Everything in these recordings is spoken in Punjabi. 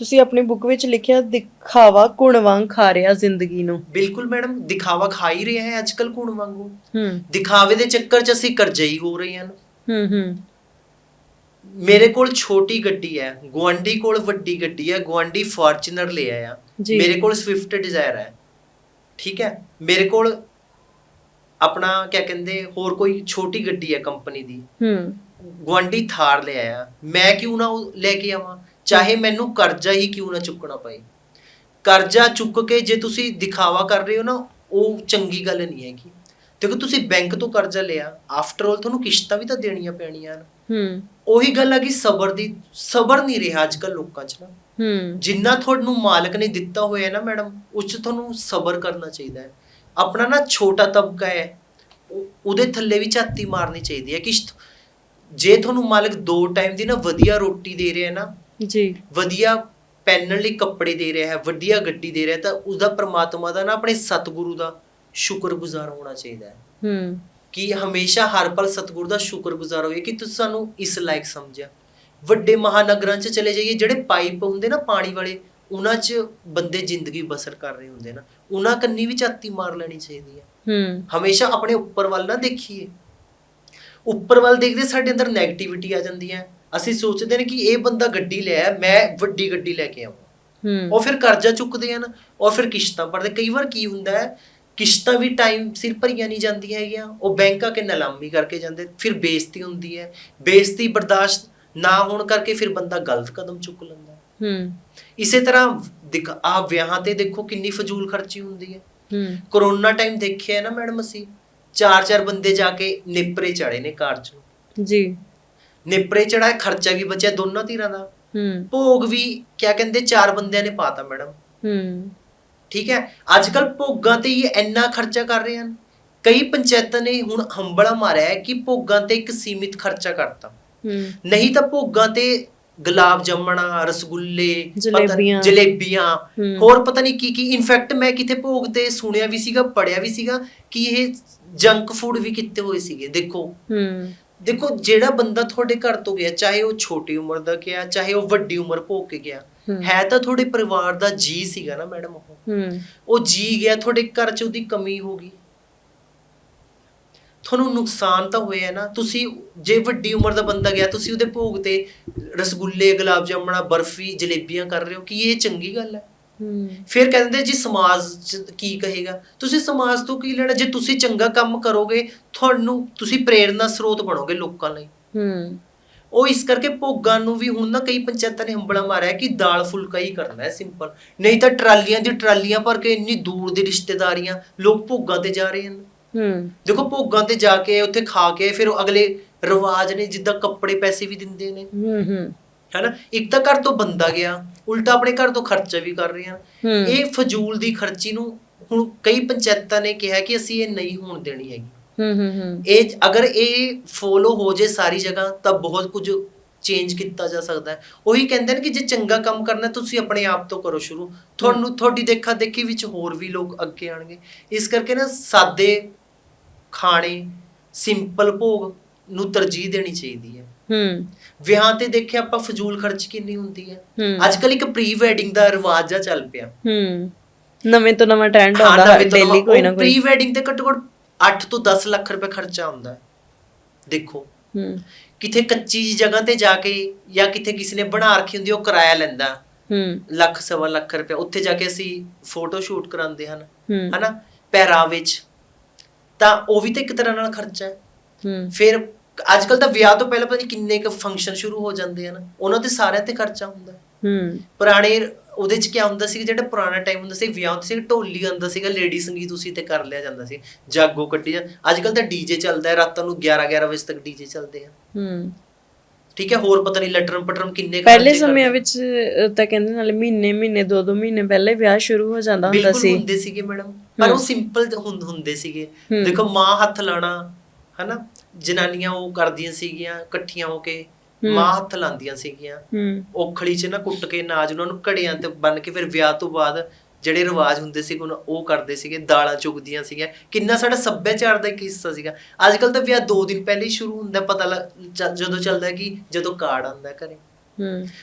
ਤੁਸੀਂ ਆਪਣੀ ਬੁੱਕ ਵਿੱਚ ਲਿਖਿਆ ਦਿਖਾਵਾ ਕੁਣ ਵਾਂਗ ਖਾ ਰਿਹਾ ਜ਼ਿੰਦਗੀ ਨੂੰ। ਬਿਲਕੁਲ ਮੈਡਮ ਦਿਖਾਵਾ ਖਾ ਹੀ ਰਿਹਾ ਹੈ ਅੱਜਕੱਲ ਕੋਣ ਵਾਂਗੂ। ਹੂੰ। ਦਿਖਾਵੇ ਦੇ ਚੱਕਰ 'ਚ ਅਸੀਂ ਕਰਜ਼ਈ ਹੋ ਰਹੇ ਹਾਂ। ਹੂੰ ਹੂੰ। ਮੇਰੇ ਕੋਲ ਛੋਟੀ ਗੱਡੀ ਹੈ ਗੁਆਂਢੀ ਕੋਲ ਵੱਡੀ ਗੱਡੀ ਹੈ ਗੁਆਂਢੀ ਫੋਰਚੂਨਰ ਲੈ ਆਇਆ। ਮੇਰੇ ਕੋਲ ਸਵਿਫਟ ਡਿਜ਼ਾਇਰ ਹੈ ਠੀਕ ਹੈ? ਮੇਰੇ ਕੋਲ ਆਪਣਾ ਕਿਆ ਕਹਿੰਦੇ ਹੋਰ ਕੋਈ ਛੋਟੀ ਗੱਡੀ ਹੈ ਕੰਪਨੀ ਦੀ। ਹੂੰ। ਗੁਆਂਢੀ ਥਾਰ ਲੈ ਆਇਆ। ਮੈਂ ਕਿਉਂ ਨਾ ਉਹ ਲੈ ਕੇ ਆਵਾਂ? ਚਾਹੇ ਮੈਨੂੰ ਕਰਜ਼ਾ ਹੀ ਕਿਉਂ ਨਾ ਚੁੱਕਣਾ ਪਏ। ਕਰਜ਼ਾ ਚੁੱਕ ਕੇ ਜੇ ਤੁਸੀਂ ਦਿਖਾਵਾ ਕਰ ਰਹੇ ਹੋ ਨਾ ਉਹ ਚੰਗੀ ਗੱਲ ਨਹੀਂ ਹੈਗੀ। ਦੇਖੋ ਤੁਸੀਂ ਬੈਂਕ ਤੋਂ ਕਰਜ਼ਾ ਲਿਆ ਆਫਟਰ ਆਲ ਤੁਹਾਨੂੰ ਕਿਸ਼ਤਾਂ ਵੀ ਤਾਂ ਦੇਣੀਆਂ ਪੈਣੀਆਂ ਨੇ ਹੂੰ। ਉਹੀ ਗੱਲ ਆ ਕਿ ਸਬਰ ਦੀ ਸਬਰ ਨਹੀਂ ਰਿਹਾ ਅੱਜ ਕੱਲ ਲੋਕਾਂ 'ਚ ਨਾ। ਹੂੰ। ਜਿੰਨਾ ਤੁਹਾਨੂੰ ਮਾਲਕ ਨੇ ਦਿੱਤਾ ਹੋਇਆ ਹੈ ਨਾ ਮੈਡਮ ਉਸ 'ਚ ਤੁਹਾਨੂੰ ਸਬਰ ਕਰਨਾ ਚਾਹੀਦਾ ਹੈ। ਆਪਣਾ ਨਾ ਛੋਟਾ ਤਬਕਾ ਹੈ ਉਹ- ਉਹਦੇ ਥੱਲੇ ਵੀ ਝਾਤੀ ਮਾਰਨੀ ਚਾਹੀਦੀ ਹੈ। ਕਿ ਜੇ ਤੁਹਾਨੂੰ ਮਾਲਕ ਦੋ ਟਾਈਮ ਦੀ ਨਾ ਵਧੀਆ ਰੋਟੀ ਦੇ ਰਿਹਾ ਹੈ ਨਾ ਜੀ। ਵਧੀਆ ਪਹਿਨਣ ਲਈ ਕੱਪੜੇ ਦੇ ਰਿਹਾ ਹੈ ਵਧੀਆ ਗੱਡੀ ਦੇ ਰਿਹਾ ਤਾਂ ਉਹਦਾ ਪ੍ਰਮਾਤਮਾ ਦਾ ਨਾ ਆਪਣੇ ਸਤਿਗੁਰੂ ਦਾ ਸ਼ੁਕਰਗੁਜ਼ਾਰ ਹੋਣਾ ਚਾਹੀਦਾ ਹੈ। ਹੂੰ। ਕਿ ਹਮੇਸ਼ਾ ਹਰ ਪਲ ਸਤਿਗੁਰੂ ਦਾ ਸ਼ੁਕਰਗੁਜ਼ਾਰ ਹੋਈਏ ਕਿ ਤੁਸੀਂ ਸਾਨੂੰ ਇਸ ਲਾਇਕ ਸਮਝਿਆ। ਵੱਡੇ ਮਹਾਨਗਰਾਂ 'ਚ ਚਲੇ ਜਾਈਏ ਜਿਹੜੇ ਪਾਈਪ ਹੁੰਦੇ ਨਾ ਪਾਣੀ ਵਾਲੇ ਉਹਨਾਂ 'ਚ ਬੰਦੇ ਜ਼ਿੰਦਗੀ ਬਸਰ ਕਰ ਰਹੇ ਹੁੰਦੇ ਨਾ। ਉਹਨਾਂ ਕੰਨੀ ਵੀ ਝਾਤੀ ਮਾਰ ਲੈਣੀ ਚਾਹੀਦੀ ਹੈ। ਹੂੰ। ਹਮੇਸ਼ਾ ਆਪਣੇ ਉੱਪਰ ਵੱਲ ਨਾ ਦੇਖੀਏ। ਉੱਪਰ ਵੱਲ ਦੇਖਦੇ ਸਾਡੇ ਅੰਦਰ 네ਗੇਟਿਵਿਟੀ ਆ ਜਾਂਦੀ ਹੈ। ਅਸੀਂ ਸੋਚਦੇ ਨੇ ਕਿ ਇਹ ਬੰਦਾ ਗੱਡੀ ਲਿਆ ਮੈਂ ਵੱਡੀ ਗੱਡੀ ਲੈ ਕੇ ਆਵਾਂ ਹੂੰ। ਉਹ ਫਿਰ ਕਰਜ਼ਾ ਚੁੱਕਦੇ ਹਨ ਉਹ ਫਿਰ ਕਿਸ਼ਤਾਂ ਭਰਦੇ। ਕਈ ਵਾਰ ਕੀ ਹੁੰਦਾ ਹੈ ਕਿਸ਼ਤਾਂ ਵੀ ਟਾਈਮ ਸਿਰ ਭਰੀਆਂ ਨਹੀਂ ਜਾਂਦੀਆਂ ਹੈਗੀਆਂ ਉਹ ਬੈਂਕ ਕੇ ਨਿਲਾਮੀ ਕਰਕੇ ਜਾਂਦੇ ਫਿਰ ਬੇਇੱਜ਼ਤੀ ਹੁੰਦੀ ਹੈ। ਬੇਇੱਜ਼ਤੀ ਬਰਦਾਸ਼ਤ ਨਾ ਹੋਣ ਕਰਕੇ ਫਿਰ ਬੰਦਾ ਗਲਤ ਕਦਮ ਚੁੱਕ ਲੈਂਦਾ ਹੈ। ਹੂੰ। ਇਸੇ ਤਰ੍ਹਾਂ ਆ ਵਿਆਹਾਂ ਤੇ ਦੇਖੋ ਕਿੰਨੀ ਫਜ਼ੂਲ ਖਰਚੀ ਹੁੰਦੀ ਹੈ। ਹੂੰ। ਕਰੋਨਾ ਟਾਈਮ ਦੇਖਿਆ ਹੈ ਨਾ ਮੈਡਮ ਅਸੀਂ ਚਾਰ ਚਾਰ ਬੰਦੇ ਜਾ ਕੇ ਨੇਪਰੇ ਚੜੇ ਨੇ ਕਾਰ 'ਚ। ਜੀ। ਨੇਪਰੇ ਚੜਾਏ ਖਰਚਾ ਵੀ ਬਚਿਆ ਦੋਨਾਂ ਧਿਰਾਂ ਦਾ। ਹੂੰ। ਭੋਗ ਵੀ ਕਿਆ ਕਹਿੰਦੇ ਚਾਰ ਬੰਦਿਆਂ ਨੇ ਪਾਤਾ ਮੈਡਮ। ਹੂੰ। ਠੀਕ ਹੈ? ਅੱਜ ਕੱਲ ਭੋਗਾਂ ਤੇ ਹੀ ਇੰਨਾ ਖਰਚਾ ਕਰ ਰਹੇ ਹਨ। ਕਈ ਪੰਚਾਇਤਾਂ ਨੇ ਹੁਣ ਹੰਬਲਾ ਮਾਰਿਆ ਹੈ ਕਿ ਭੋਗਾਂ ਤੇ ਇੱਕ ਸੀਮਿਤ ਖਰਚਾ ਕਰਤਾ। ਹੂੰ। ਨਹੀਂ ਤਾਂ ਭੋਗਾਂ ਤੇ ਗੁਲਾਬ ਜਾਮਣਾ ਰਸਗੁੱਲੇ ਜਲੇਬੀਆਂ। ਹੋਰ ਪਤਾ ਨਹੀਂ ਕੀ ਕੀ ਇਨਫੈਕਟ ਮੈਂ ਕਿਤੇ ਭੋਗ ਤੇ ਸੁਣਿਆ ਵੀ ਸੀਗਾ ਪੜਿਆ ਵੀ ਸੀਗਾ ਕਿ ਇਹ ਜੰਕ ਫੂਡ ਵੀ ਕੀਤੇ ਹੋਏ ਸੀਗੇ। ਦੇਖੋ। ਹੂੰ। ਦੇਖੋ ਜਿਹੜਾ ਬੰਦਾ ਤੁਹਾਡੇ ਘਰ ਤੋਂ ਗਿਆ ਚਾਹੇ ਉਹ ਛੋਟੀ ਉਮਰ ਦਾ ਗਿਆ ਚਾਹੇ ਉਹ ਵੱਡੀ ਉਮਰ ਭੋਗ ਕੇ ਗਿਆ ਹੂੰ। ਤਾਂ ਤੁਹਾਡੇ ਪਰਿਵਾਰ ਦਾ ਜੀ ਸੀਗਾ ਨਾ ਮੈਡਮ ਉਹ। ਉਹ ਜੀ ਗਿਆ ਤੁਹਾਡੇ ਘਰ 'ਚ ਉਹਦੀ ਕਮੀ ਹੋ ਗਈ। ਤੁਹਾਨੂੰ ਨੁਕਸਾਨ ਤਾਂ ਹੋਇਆ ਨਾ ਤੁਸੀਂ ਜੇ ਵੱਡੀ ਉਮਰ ਦਾ ਬੰਦਾ ਗਿਆ ਤੁਸੀਂ ਉਹਦੇ ਭੋਗ ਤੇ ਰਸਗੁੱਲੇ ਗੁਲਾਬ ਜਾਮਣਾ ਬਰਫੀ ਜਲੇਬੀਆਂ ਕਰ ਰਹੇ ਹੋ ਕੀ ਇਹ ਚੰਗੀ ਗੱਲ ਹੂੰ? ਫਿਰ ਕਹਿੰਦੇ ਜੀ ਸਮਾਜ ਕੀ ਕਹੇਗਾ? ਤੁਸੀਂ ਸਮਾਜ ਤੋਂ ਕੀ ਲੈਣਾ? ਜੇ ਤੁਸੀਂ ਚੰਗਾ ਕੰਮ ਕਰੋਗੇ ਤੁਹਾਨੂੰ ਤੁਸੀਂ ਪ੍ਰੇਰਨਾ ਸਰੋਤ ਬਣੋਗੇ ਲੋਕਾਂ ਲਈ। ਹੂੰ। ਉਹ ਇਸ ਕਰਕੇ ਭੋਗਾਂ ਨੂੰ ਵੀ ਹੁਣ ਨਾ ਕਈ ਪੰਚਾਇਤਾਂ ਨੇ ਹੰਬਲਾ ਮਾਰਿਆ ਕਿ ਦਾਲ ਫੁਲਕਾ ਹੀ ਕਰਨਾ ਹੈ ਸਿੰਪਲ ਨਹੀਂ ਤਾਂ ਟਰਾਲੀਆਂ ਦੀ ਟਰਾਲੀਆਂ ਭਰ ਕੇ ਇੰਨੀ ਦੂਰ ਦੀ ਰਿਸ਼ਤੇਦਾਰੀਆਂ ਲੋਕ ਭੋਗਾਂ ਤੇ ਜਾ ਰਹੇ ਹਨ। ਹੂੰ। ਦੇਖੋ ਭੋਗਾਂ ਤੇ ਜਾ ਕੇ ਉੱਥੇ ਖਾ ਕੇ ਫਿਰ ਅਗਲੇ ਰਿਵਾਜ ਨੇ ਜਿੱਦਾਂ ਕੱਪੜੇ ਪੈਸੇ ਵੀ ਦਿੰਦੇ ਨੇ। ਹੂੰ ਹੂੰ। ਹੈਨਾ? ਇੱਕ ਤਾਂ ਘਰ ਤੋਂ ਬੰਦਾ ਗਿਆ ਉਲਟਾ ਆਪਣੇ ਘਰ ਤੋਂ ਖਰਚਾ ਵੀ ਕਰ ਰਹੇ ਹਨ। ਇਹ ਫਜ਼ੂਲ ਦੀ ਖਰਚੀ ਨੂੰ ਹੁਣ ਕਈ ਪੰਚਾਇਤਾਂ ਨੇ ਕਿਹਾ ਕਿ ਅਸੀਂ ਇਹ ਨਹੀਂ ਹੋਣ ਦੇਣੀ ਹੈਗੀ। ਹੂੰ ਹੂੰ ਇਹ ਅਗਰ ਇਹ ਫੋਲੋ ਹੋ ਜੇ ਸਾਰੀ ਜਗ੍ਹਾ ਤਾਂ ਬਹੁਤ ਕੁਝ ਚੇਂਜ ਕੀਤਾ ਜਾ ਸਕਦਾ ਹੈ। ਉਹੀ ਕਹਿੰਦੇ ਨੇ ਕਿ ਜੇ ਚੰਗਾ ਕੰਮ ਕਰਨਾ ਤੁਸੀਂ ਆਪਣੇ ਆਪ ਤੋਂ ਕਰੋ ਸ਼ੁਰੂ। ਤੁਹਾਨੂੰ ਤੁਹਾਡੀ ਦੇਖਾ ਦੇਖੀ ਵਿੱਚ ਹੋਰ ਵੀ ਲੋਕ ਅੱਗੇ ਆਣਗੇ ਇਸ ਕਰਕੇ ਨਾ ਸਾਦੇ ਖਾਣੇ ਸਿੰਪਲ ਭੋਗ ਨੂੰ ਤਰਜੀਹ ਦੇਣੀ ਚਾਹੀਦੀ ਹੈ। ਹੂੰ। ਵਿਆਹ ਤੇ ਦੇਖਿਆ ਆਪਾਂ ਫਜ਼ੂਲ ਖਰਚ ਕਿੰਨੀ ਹੁੰਦੀ ਹੈ। ਹੂੰ। ਅੱਜ ਕੱਲ ਇੱਕ ਪ੍ਰੀ ਵੈਡਿੰਗ ਦਾ ਰਿਵਾਜ ਜਾ ਚੱਲ ਪਿਆ। ਹੂੰ। ਨਵੇਂ ਤੋਂ ਨਵਾਂ ਟ੍ਰੈਂਡ ਹਾਂ, ਆਉਂਦਾ ਤੋਂ ਡੇਲੀ ਕੋਈ ਨਾ ਉਹ ਪ੍ਰੀ ਕੋਈ। ਵੈਡਿੰਗ ਤੇ ਘੱਟੋ ਘੱਟ 8 ਤੋਂ 10 ਲੱਖ ਰੁਪਏ ਖਰਚਾ ਹੁੰਦਾ ਹੈ। ਦੇਖੋ। ਹੂੰ। ਕਿਥੇ ਕੱਚੀ ਜਿਹੀ ਜਗ੍ਹਾ ਤੇ ਜਾ ਕੇ ਜਾਂ ਕਿਥੇ ਕਿਸੇ ਨੇ ਬਣਾ ਰੱਖੀ ਹੁੰਦੀ ਉਹ ਕਿਰਾਇਆ ਲੈਂਦਾ। ਹੂੰ। ਲੱਖ ਸਵਾ ਲੱਖ ਰੁਪਏ। ਉੱਥੇ ਜਾ ਕੇ ਅਸੀਂ ਫੋਟੋ ਸ਼ੂਟ ਕਰਾਉਂਦੇ ਹਨ। ਹੂੰ। ਹਨਾ? ਪਹਿਰਾਵੇ ਚ। ਤਾਂ ਉਹ ਵੀ ਤਾਂ ਇੱਕ ਤਰ੍ਹਾਂ ਨਾਲ ਖਰਚਾ ਹੈ। ਹੂੰ। ਫਿਰ ਅੱਜ ਕੱਲ ਤਾਂ ਵਿਆਹ ਤੋਂ ਪਹਿਲਾਂ ਪਤਾ ਨਹੀਂ ਕਿੰਨੇ ਕ ਫੰਕਸ਼ਨ ਸ਼ੁਰੂ ਹੋ ਜਾਂਦੇ ਹਨ ਉਹਨਾਂ ਤੇ ਸਾਰਿਆਂ ਤੇ ਖਰਚਾ ਹੁੰਦਾ। ਹੈ। ਪੁਰਾਣੇ ਉਹਦੇ ਚ ਕੀ ਹੁੰਦਾ ਸੀ ਜਿਹੜਾ ਪੁਰਾਣਾ ਟਾਈਮ ਹੁੰਦਾ ਸੀ ਵਿਆਹ ਤੇ ਸੀ ਢੋਲੀ ਆਉਂਦਾ ਸੀਗਾ ਲੇਡੀ ਸੰਗੀਤ ਉਸੇ ਤੇ ਕਰ ਲਿਆ ਜਾਂਦਾ ਸੀ। ਜਾਗੋ ਕੱਢੀ ਜਾਂ ਅੱਜ ਕੱਲ ਤਾਂ ਡੀਜੇ ਚੱਲਦਾ ਹੈ ਰਾਤਾਂ ਨੂੰ 11 11 ਵਜੇ ਤੱਕ ਡੀਜੇ ਚੱਲਦੇ ਆ। ਹੂੰ। ਠੀਕ ਹੈ ਹੋਰ ਪਤਾ ਨਹੀਂ ਲਟਰਮ ਪਟਰਮ ਕਿੰਨੇ ਪਹਿਲੇ ਸਮਿਆਂ। ਵਿੱਚ ਤਾਂ ਕਹਿੰਦੇ ਨਾਲ ਮਹੀਨੇ ਮਹੀਨੇ ਦੋ ਦੋ ਮਹੀਨੇ ਪਹਿਲੇ ਵਿਆਹ ਸ਼ੁਰੂ ਹੋ ਜਾਂਦਾ ਹੁੰਦਾ ਬਿਲਕੁਲ ਸੀ। ਹੁੰਦੇ ਸੀਗੇ ਮੈਡਮ। ਪਰ ਉਹ। ਸਿੰਪਲ ਹੁੰਦੇ ਸੀਗੇ। ਦੇਖੋ ਮਾਂ ਹੱਥ ਲਾਣਾ ਹਨਾ? ਜਨਾਨੀਆਂ ਉਹ ਕਰਦੀਆਂ ਸੀਗੀਆਂ ਇਕੱਠੀਆਂ ਹੋ ਕੇ। ਮਾਂ ਹੱਥ ਲਾਉਂਦੀਆਂ ਸੀਗੀਆਂ। ਔਖਲੀ 'ਚ ਨਾ ਕੁੱਟ ਕੇ ਨਾਜ ਉਹਨਾਂ ਨੂੰ ਘੜਿਆਂ ਤੇ ਬੰਨ ਕੇ ਫਿਰ ਵਿਆਹ ਤੋਂ ਬਾਅਦ ਜਿਹੜੇ ਰਿਵਾਜ ਹੁੰਦੇ ਸੀ ਉਹਨਾਂ ਉਹ ਕਰਦੇ ਸੀਗੇ ਦਾਲਾਂ ਚੁਗਦੀਆਂ ਸੀਗੀਆਂ। ਕਿੰਨਾ ਸਾਡਾ ਸੱਭਿਆਚਾਰ ਦਾ ਇੱਕ ਹਿੱਸਾ ਸੀਗਾ। ਅੱਜ ਕੱਲ ਤਾਂ ਵਿਆਹ 2 ਦਿਨ ਪਹਿਲੇ ਹੀ ਸ਼ੁਰੂ ਹੁੰਦਾ ਪਤਾ ਲੱਗ- ਜਦੋਂ ਚੱਲਦਾ ਕਿ ਜਦੋਂ ਕਾਰਡ ਆਉਂਦਾ ਘਰੇ।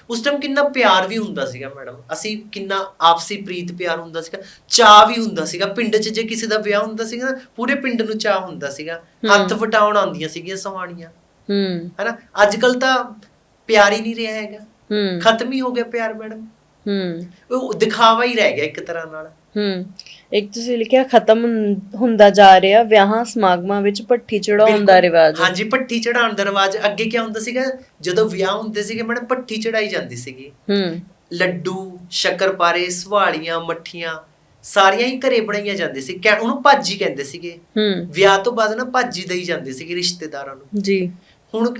ਉਸ ਟਾਈਮ ਕਿੰਨਾ ਪਿਆਰ ਵੀ ਹੁੰਦਾ ਸੀਗਾ ਮੈਡਮ ਅਸੀਂ ਕਿੰਨਾ ਆਪਸੀ ਪ੍ਰੀਤ ਪਿਆਰ ਹੁੰਦਾ ਸੀਗਾ ਚਾਹ ਵੀ ਹੁੰਦਾ ਸੀਗਾ। ਪਿੰਡ 'ਚ ਜੇ ਕਿਸੇ ਦਾ ਵਿਆਹ ਹੁੰਦਾ ਸੀਗਾ ਪੂਰੇ ਪਿੰਡ ਨੂੰ ਚਾਹ ਹੁੰਦਾ ਸੀਗਾ। ਹੱਥ ਵਟਾਉਣ ਆਉਂਦੀਆਂ ਸੀਗੀਆਂ ਸਵਾਣੀਆਂ। ਹੂੰ। ਹਨਾ? ਅੱਜ ਕੱਲ ਤਾਂ ਪਿਆਰ ਹੀ ਨਹੀਂ ਰਿਹਾ ਹੈਗਾ। ਹੂੰ। ਖਤਮ ਹੀ ਹੋ ਗਿਆ ਪਿਆਰ ਮੈਡਮ ਹੂੰ। ਉਹ ਦਿਖਾਵਾ ਹੀ ਰਹਿ ਗਿਆ ਇੱਕ ਤਰ੍ਹਾਂ ਨਾਲ। ਹੂੰ। ਇੱਕ ਤੁਸੀਂ ਲਿਖਿਆ ਖਤਮ ਹੁੰਦਾ ਜਾ ਰਿਹਾ ਵਿਆਹਾਂ ਸਮਾਗਮਾਂ ਵਿੱਚ ਭੱਠੀ ਚੜਾਉਣ ਦਾ। ਰਿਵਾਜ। ਹਾਂਜੀ ਪੱਠੀ ਚੜਾਉਣ ਦਾ ਰਿਵਾਜ। ਅੱਗੇ ਕੀ ਹੁੰਦਾ ਸੀਗਾ? ਜਦੋਂ ਵਿਆਹ ਹੁੰਦੇ ਸੀਗੇ ਮੈਡਮ ਪੱਠੀ ਚੜਾਈ ਜਾਂਦੀ ਸੀਗੀ। ਹੂੰ। ਲੱਡੂ ਸ਼ੱਕਰਪਾਰੇ ਸਵਾਲੀਆਂ ਮੱਠੀਆਂ ਸਾਰੀਆਂ ਹੀ ਘਰੇ ਬਣਾਈਆਂ ਜਾਂਦੀ ਸੀ। ਕਹਿ ਉਹਨੂੰ ਭਾਜੀ ਕਹਿੰਦੇ ਸੀਗੇ। ਹੂੰ। ਵਿਆਹ ਤੋਂ ਬਾਅਦ ਨਾ ਭਾਜੀ ਦਈ ਜਾਂਦੀ ਸੀਗੀ ਰਿਸ਼ਤੇਦਾਰਾਂ ਨੂੰ। ਜੀ। ਹੁਣ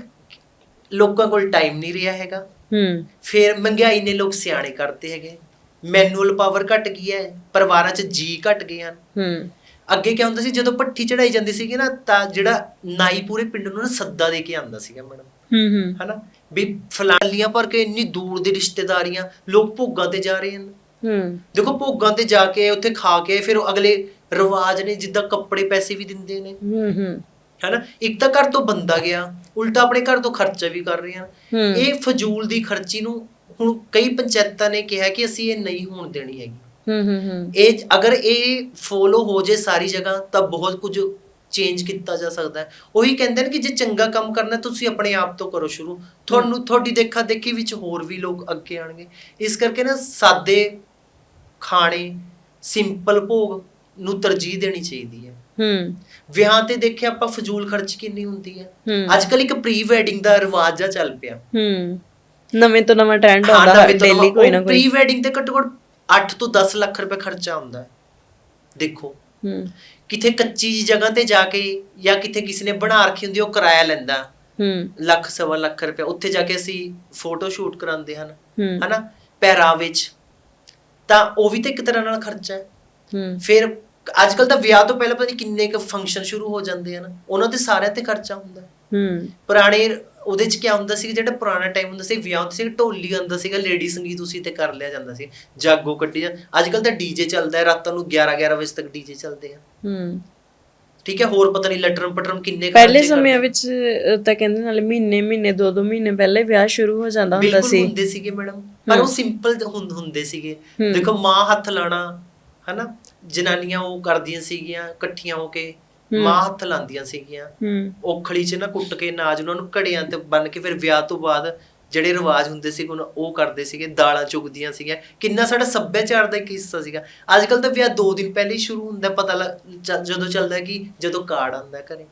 ਲੋਕਾਂ ਕੋਲ ਟਾਈਮ ਨਹੀਂ ਰਿਹਾ ਹੈਗਾ। ਹੂੰ। ਫਿਰ ਮਹਿੰਗਾਈ ਨੇ ਲੋਕ ਸਿਆਣੇ ਕਰਤੇ ਹੈਗੇ। ਮੈਨੂਅਲ ਪਾਵਰ ਘਟ ਗਈ ਹੈ ਪਰਿਵਾਰਾਂ 'ਚ ਜੀ ਘਟ ਗਏ ਹਨ। ਹੂੰ। ਅੱਗੇ ਕੀ ਹੁੰਦਾ ਸੀ ਜਦੋਂ ਪੱਠੀ ਚੜਾਈ ਜਾਂਦੀ ਸੀਗੀ ਨਾ ਤਾਂ ਜਿਹੜਾ ਨਾਈ ਪੂਰੇ ਪਿੰਡ ਨੂੰ ਨਾ ਸੱਦਾ ਦੇ ਕੇ ਆਂਦਾ ਸੀਗਾ ਮੈਡਮ। ਹੂੰ ਹੂੰ। ਹਨਾ? ਵੀ ਫਲਾਲੀਆਂ ਪਰ ਕੇ ਇੰਨੀ ਦੂਰ ਦੀ ਰਿਸ਼ਤੇਦਾਰੀਆਂ ਲੋਕ ਭੋਗਾਂ ਤੇ ਜਾ ਰਹੇ ਹਨ। ਹੂੰ। ਦੇਖੋ ਭੋਗਾਂ ਤੇ ਜਾ ਕੇ ਉੱਥੇ ਖਾ ਕੇ ਫਿਰ ਉਹ ਅਗਲੇ ਰਿਵਾਜ ਨੇ ਜਿੱਦਾਂ ਕੱਪੜੇ ਪੈਸੇ ਵੀ ਦਿੰਦੇ ਨੇ। ਹੂੰ ਹੂੰ। ਹਨਾ? ਇੱਕ ਤਾਂ ਘਰ ਤੋਂ ਬੰਦਾ ਗਿਆ ਉਲਟਾ ਆਪਣੇ ਘਰ ਤੋਂ ਖਰਚਾ ਵੀ ਕਰ ਰਹੇ ਹਨ ਹੂੰ। ਇਹ ਫਜ਼ੂਲ ਦੀ ਖਰਚੀ ਨੂੰ ਹੁਣ ਕਈ ਪੰਚਾਇਤਾਂ ਨੇ ਕਿਹਾ ਕਿ ਅਸੀਂ ਇਹ ਨਹੀਂ ਹੋਣ ਦੇਣੀ ਹੈਗੀ। ਹੂੰ ਹੂੰ ਹੂੰ। ਇਹ ਅਗਰ ਇਹ ਫੋਲੋ ਹੋ ਜੇ ਸਾਰੀ ਜਗ੍ਹਾ ਤਾਂ ਬਹੁਤ ਕੁਝ ਚੇਂਜ ਕੀਤਾ ਜਾ ਸਕਦਾ ਹੈ। ਉਹੀ ਕਹਿੰਦੇ ਨੇ ਕਿ ਜੇ ਚੰਗਾ ਕੰਮ ਕਰਨਾ ਤੁਸੀਂ ਆਪਣੇ ਆਪ ਤੋਂ ਕਰੋ ਸ਼ੁਰੂ। ਤੁਹਾਨੂੰ ਤੁਹਾਡੀ ਦੇਖਾ ਦੇਖੀ ਵਿੱਚ ਹੋਰ ਵੀ ਲੋਕ ਅੱਗੇ ਆਣਗੇ ਇਸ ਕਰਕੇ ਨਾ ਸਾਦੇ ਖਾਣੇ ਸਿੰਪਲ ਭੋਗ ਨੂੰ ਤਰਜੀਹ ਦੇਣੀ ਚਾਹੀਦੀ ਹੈ। ਹੂੰ। ਵਿਆਹ ਤੇ ਦੇਖਿਆ ਆਪਾਂ ਫਜ਼ੂਲ ਖਰਚ ਕਿੰਨੀ ਹੁੰਦੀ ਹੈ। ਹੂੰ। ਅੱਜ ਕੱਲ ਇੱਕ ਪ੍ਰੀ ਵੈਡਿੰਗ ਦਾ ਰਿਵਾਜ ਆ ਚੱਲ ਪਿਆ। ਹੂੰ। ਨਵੇਂ ਤੋਂ ਨਵਾਂ ਟ੍ਰੈਂਡ ਹਾਂ ਆਉਂਦਾ ਤੋਂ ਡੇਲੀ ਕੋਈ ਨਾ ਕੋਈ। ਪ੍ਰੀ ਵੈਡਿੰਗ ਤੇ ਘੱਟੋ ਘੱਟ 8 ਤੋਂ 10 ਲੱਖ ਰੁਪਏ ਖਰਚਾ ਹੁੰਦਾ ਹੈ। ਦੇਖੋ। ਹੂੰ। ਕਿਥੇ ਕੱਚੀ ਜਿਹੀ ਜਗ੍ਹਾ ਤੇ ਜਾ ਕੇ ਜਾਂ ਕਿਥੇ ਕਿਸੇ ਨੇ ਬਣਾ ਰੱਖੀ ਹੁੰਦੀ ਉਹ ਕਿਰਾਇਆ ਲੈਂਦਾ। ਹੂੰ। ਲੱਖ ਸਵਾ ਲੱਖ ਰੁਪਏ। ਉੱਥੇ ਜਾ ਕੇ ਅਸੀਂ ਫੋਟੋ ਸ਼ੂਟ ਕਰਾਉਂਦੇ ਹਨ। ਹੂੰ। ਹਨਾ? ਪਹਿਰਾਵੇ ਚ। ਤਾਂ ਉਹ ਵੀ ਤਾਂ ਇੱਕ ਤਰ੍ਹਾਂ ਨਾਲ ਖਰਚਾ ਹੈ। ਹੂੰ। ਫਿਰ ਅੱਜ ਕੱਲ ਤਾਂ ਵਿਆਹ ਤੋਂ ਪਹਿਲਾਂ ਪਤਾ ਨਹੀਂ ਕਿੰਨੇ ਕੁ ਫੰਕਸ਼ਨ ਸ਼ੁਰੂ ਹੋ ਜਾਂਦੇ ਹਨ ਉਹਨਾਂ ਤੇ ਸਾਰਿਆਂ ਤੇ ਖਰਚਾ ਹੁੰਦਾ ਹੈ। ਪੁਰਾਣੇ ਉਹਦੇ ਚ ਕੀ ਹੁੰਦਾ ਸੀ ਜਿਹੜਾ ਪੁਰਾਣਾ ਟਾਈਮ ਹੁੰਦਾ ਸੀ ਵਿਆਹ ਹੁੰਦੇ ਸੀ ਢੋਲੀ ਆਉਂਦਾ ਸੀਗਾ ਲੇਡੀ ਸੰਗੀਤ ਉਸੇ ਤੇ ਕਰ ਲਿਆ ਜਾਂਦਾ ਸੀ ਜਾਗੋ ਕੱਢੀ ਅੱਜ ਕੱਲ ਤਾਂ ਡੀਜੇ ਚੱਲਦਾ ਹੈ ਰਾਤਾਂ ਨੂੰ 11 11 ਵਜੇ ਤੱਕ ਡੀਜੇ ਚੱਲਦੇ ਆ ਹੂੰ ਠੀਕ ਹੈ ਹੋਰ ਪਤਾ ਨਹੀਂ ਲਟਰਮ ਪਟਰਮ ਕਿੰਨੇ ਪਹਿਲੇ ਸਮਿਆਂ। ਵਿੱਚ ਤਾਂ ਕਹਿੰਦੇ ਨਾਲ ਮਹੀਨੇ ਮਹੀਨੇ ਦੋ ਦੋ ਮਹੀਨੇ ਪਹਿਲੇ ਵਿਆਹ ਸ਼ੁਰੂ ਹੋ ਜਾਂਦਾ ਹੁੰਦਾ ਬਿਲਕੁਲ ਸੀ ਹੁੰਦੇ ਸੀਗੇ ਮੈਡਮ ਪਰ ਉਹ। ਸਿੰਪਲ ਹੁੰਦੇ ਸੀਗੇ। ਦੇਖੋ ਮਾਂ ਹੱਥ ਲਾਣਾ ਹਨਾ ਜਨਾਨੀਆਂ ਉਹ ਕਰਦੀਆਂ ਸੀਗੀਆਂ ਇਕੱਠੀਆਂ ਹੋ ਕੇ। ਮਾਂ ਹੱਥ ਲਾਉਂਦੀਆਂ ਸੀਗੀਆਂ। ਔਖਲੀ 'ਚ ਨਾ ਕੁੱਟ ਕੇ ਨਾਜ ਉਹਨਾਂ ਨੂੰ ਘੜਿਆਂ ਤੇ ਬੰਨ ਕੇ ਫਿਰ ਵਿਆਹ ਤੋਂ ਬਾਅਦ ਜਿਹੜੇ ਰਿਵਾਜ ਹੁੰਦੇ ਸੀ ਉਹ ਕਰਦੇ ਸੀਗੇ ਦਾਲਾਂ ਚੁਗਦੀਆਂ ਸੀਗੀਆਂ। ਕਿੰਨਾ ਸਾਡਾ ਸੱਭਿਆਚਾਰ ਦਾ ਇੱਕ ਹਿੱਸਾ ਸੀਗਾ। ਅੱਜ ਕੱਲ ਤਾਂ ਵਿਆਹ 2 ਦਿਨ ਪਹਿਲੇ ਹੀ ਸ਼ੁਰੂ ਹੁੰਦਾ ਪਤਾ ਲੱਗ ਜਦੋਂ ਚੱਲਦਾ ਕਿ ਜਦੋਂ ਕਾਰਡ ਆਉਂਦਾ ਘਰੇ।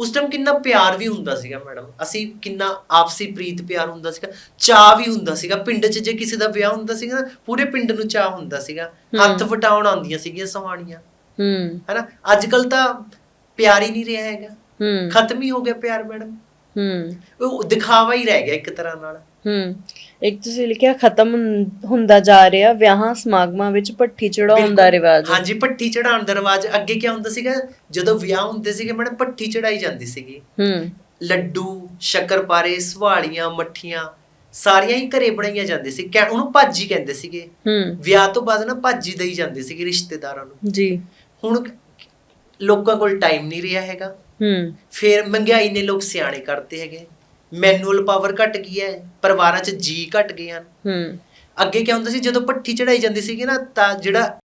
ਉਸ ਟਾਈਮ ਕਿੰਨਾ ਪਿਆਰ ਵੀ ਹੁੰਦਾ ਸੀਗਾ ਮੈਡਮ ਅਸੀਂ ਕਿੰਨਾ ਆਪਸੀ ਪ੍ਰੀਤ ਪਿਆਰ ਹੁੰਦਾ ਸੀਗਾ ਚਾਹ ਵੀ ਹੁੰਦਾ ਸੀਗਾ। ਪਿੰਡ 'ਚ ਜੇ ਕਿਸੇ ਦਾ ਵਿਆਹ ਹੁੰਦਾ ਸੀਗਾ ਪੂਰੇ ਪਿੰਡ ਨੂੰ ਚਾਹ ਹੁੰਦਾ ਸੀਗਾ। ਹੱਥ ਵਟਾਉਣ ਆਉਂਦੀਆਂ ਸੀਗੀਆਂ ਸਵਾਣੀਆਂ ਹੂੰ। ਹਨਾ? ਅੱਜ ਕੱਲ ਤਾਂ ਪਿਆਰ ਹੀ ਨਹੀਂ ਰਿਹਾ ਹੈਗਾ। ਹੂੰ। ਖਤਮ ਹੀ ਹੋ ਗਿਆ ਪਿਆਰ ਮੈਡਮ ਹੂੰ। ਉਹ ਦਿਖਾਵਾ ਹੀ ਰਹਿ ਗਿਆ ਇੱਕ ਤਰ੍ਹਾਂ ਨਾਲ। ਹੂੰ। ਇੱਕ ਤੁਸੀਂ ਲਿਖਿਆ ਖਤਮ ਹੁੰਦਾ ਜਾ ਰਿਹਾ ਵਿਆਹਾਂ ਸਮਾਗਮਾਂ ਵਿੱਚ ਭੱਠੀ ਚੜਾਉਣ ਦਾ। ਰਿਵਾਜ। ਹਾਂਜੀ ਪੱਠੀ ਚੜਾਉਣ ਦਾ ਰਿਵਾਜ ਅੱਗੇ ਕੀ ਹੁੰਦਾ ਸੀਗਾ? ਜਦੋਂ ਵਿਆਹ ਹੁੰਦੇ ਸੀਗੇ ਮੈਡਮ ਪੱਠੀ ਚੜਾਈ ਜਾਂਦੀ ਸੀਗੀ। ਹੂੰ। ਲੱਡੂ ਸ਼ੱਕਰਪਾਰੇ ਸਵਾਲੀਆਂ ਮੱਠੀਆਂ ਸਾਰੀਆਂ ਹੀ ਘਰੇ ਬਣਾਈਆਂ ਜਾਂਦੀ ਸੀ। ਕਹਿ ਉਹਨੂੰ ਭਾਜੀ ਕਹਿੰਦੇ ਸੀਗੇ। ਹੂੰ। ਵਿਆਹ ਤੋਂ ਬਾਅਦ ਨਾ ਭਾਜੀ ਦਈ ਜਾਂਦੀ ਸੀਗੀ ਰਿਸ਼ਤੇਦਾਰਾਂ ਨੂੰ। ਜੀ। ਹੁਣ ਲੋਕਾਂ ਕੋਲ ਟਾਈਮ ਨਹੀਂ ਰਿਹਾ ਹੈਗਾ। ਹੂੰ। ਫਿਰ ਮਹਿੰਗਾਈ ਨੇ ਲੋਕ ਸਿਆਣੇ ਕਰਤੇ ਹੈਗੇ। ਮੈਨੂਅਲ ਪਾਵਰ ਘਟ ਗਈ ਹੈ ਪਰਿਵਾਰਾਂ 'ਚ ਜੀ ਘਟ ਗਏ ਹਨ। ਹੂੰ। ਅੱਗੇ ਕੀ ਹੁੰਦਾ ਸੀ? ਜਦੋਂ ਪੱਠੀ ਚੜਾਈ ਜਾਂਦੀ ਸੀਗੀ ਨਾ ਤਾਂ ਜਿਹੜਾ